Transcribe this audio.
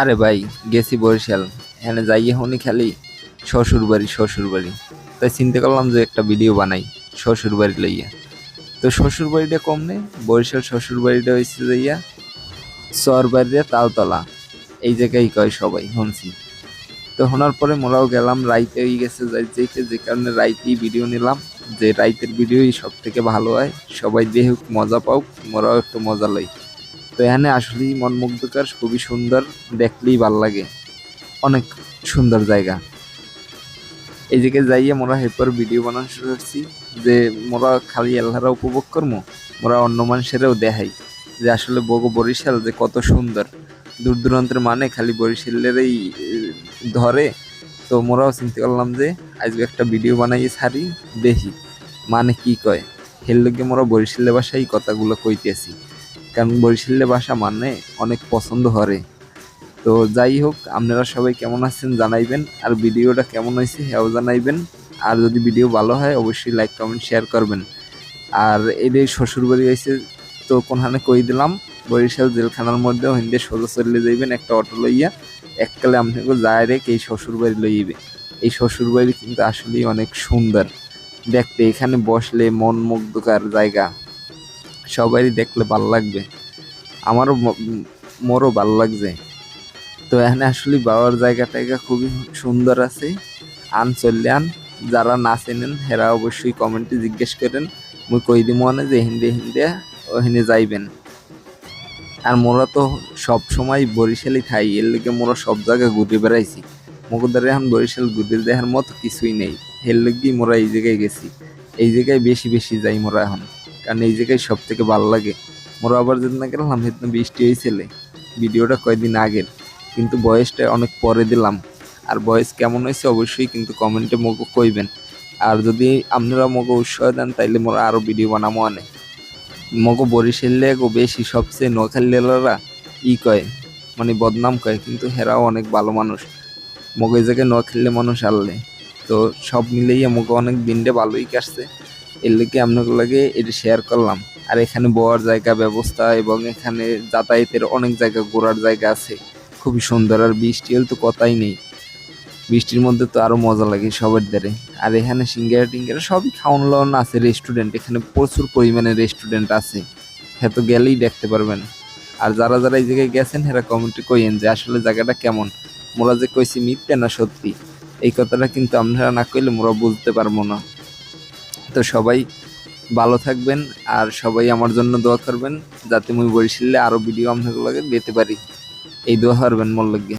আরে ভাই, গেছি বরিশাল। এখানে যাইয়ে হনি খালি শ্বশুর বাড়ি শ্বশুর বাড়ি। তাই চিন্তা করলাম যে একটা ভিডিও বানাই, শ্বশুর বাড়ি লইয়া। তো শ্বশুর বাড়িটা কম নেই, বরিশাল শ্বশুর বাড়িটা হয়েছে যাইয়া চর বাড়িতে তালতলা। এই জায়গায় কয় সবাই, শুনছি। তো শোনার পরে মোরাও গেলাম, রাইতে হয়ে গেছে, যাই যেতে যে কারণে রাইতেই ভিডিও নিলাম, যে রাইতের ভিডিওই সব থেকে ভালো হয়। সবাই দেখুক মজা পাও মোরাও একটু মজা লই। তো এখানে আসলেই মনমুগ্ধকর, খুবই সুন্দর, দেখলেই ভালো লাগে। অনেক সুন্দর জায়গা। জায়গায় যাইয়ে মোরা এরপর ভিডিও বানানো শুরু করছি, যে মোরা খালি আল্লাহরা উপভোগ করব মোরা অন্য মানুষেরও দেখাই। যে আসলে বগো বরিশাল যে কত সুন্দর। দূর দূরান্তের মানে খালি বরিশালেরই ধরে। তো মোরাও চিন্তা করলাম যে আজকে একটা ভিডিও বানাইয়ে ছাড়ি, দেখি। মানে কি কয়? হের লগে মোরা বরিশালের ভাষায় এই কথাগুলো কইতেছি। কারণ বরিশালের ভাষা মানে অনেক পছন্দ করে তো যাই হোক, আপনারা সবাই কেমন আছেন জানাইবেন। আর ভিডিওটা কেমন হয়েছে হ্যাঁ জানাইবেন। আর যদি ভিডিও ভালো হয়, অবশ্যই লাইক কমেন্ট শেয়ার করবেন। আর এটাই শ্বশুরবাড়ি হয়েছে, তো কোনখানে কই দিলাম? বরিশাল জেলখানার মধ্যে হিন্দে সোজা চলে যাইবেন একটা অটো লইয়া। এককালে আপনাকে যায় রেখে এই শ্বশুরবাড়ি লইবে। এই শ্বশুরবাড়ি কিন্তু আসলেই অনেক সুন্দর। দেখতে এখানে বসলে মন মুগ্ধকার জায়গা। সবারই দেখলে ভালো লাগবে। আমারও মোরও ভালো লাগছে। তো এখানে আসলে বাবার জায়গা টায়গা খুবই সুন্দর আছে। আন চললে আন যারা না চেনেন, হেরা অবশ্যই কমেন্টে জিজ্ঞেস করেন। মুই কই দিব মনে যে হিন্দে হিন্দে, ওখানে যাইবেন। আর মোরা তো সব সময় বরিশালই থাই, এর লেগে মোরা সব জায়গায় ঘুরে বেড়াইছি। মগদারে এখন বরিশাল ঘুরে দেখার মতো কিছুই নেই। এর লেগেই মোরা এই জায়গায় গেছি। এই জায়গায় বেশি বেশি যাই মোরা এখন। কারণ এই জায়গায় সব থেকে ভালো লাগে। মোরা আবার যেদিন না গেলাম, সেদিন বৃষ্টি হয়েছিল ভিডিওটা কয়দিন আগের। কিন্তু বয়সটা অনেক পরে দিলাম। আর বয়স কেমন হয়েছে অবশ্যই কিন্তু কমেন্টে মগো কইবেন। আর যদি আপনারা মগো উৎসাহ দেন, তাইলে মোরা আরও ভিডিও বানাবো অনে মগো বরিশালে গো বেশি সবচেয়ে নোয়াখালীরা ই কয় মানে বদনাম কয়, কিন্তু হেরাও অনেক ভালো মানুষ। মগো এই জায়গায় নোয়াখালী মানুষ আনলে। তো সব মিলেই আমাকে অনেক দিনটা ভালোই কাটছে। এর লেগে আপনাকে লাগে এটা শেয়ার করলাম। আর এখানে বওয়ার জায়গা ব্যবস্থা এবং এখানে যাতায়াতের অনেক জায়গা ঘোরার জায়গা আছে। খুবই সুন্দর আর বৃষ্টি হলে তো কথাই নেই। বৃষ্টির মধ্যে তো আরও মজা লাগে সবার দ্বারে। আর এখানে সিঙ্গারা টিঙ্গারা সবই খাওয়ান লাওয়ান আছে রেস্টুরেন্ট এখানে প্রচুর পরিমাণে রেস্টুরেন্ট আছে। হ্যাঁ তো গেলেই দেখতে পারবেন। আর যারা যারা এই জায়গায় গেছেন এরা কমেন্টে কইেন যে আসলে জায়গাটা কেমন। মোরা যে কইছি মিথ্যে না সত্যি? এই কথাটা কিন্তু আপনারা না কইলে মোরা বুঝতে পারব না। তো সবাই ভালো থাকবেন আর সবাই আমার জন্য দোয়া করবেন যাতে মুই বরিশালে আরও ভিডিও আপনাদের লাগে দিতে পারি। এই দোয়া করবেন মোর লাগে।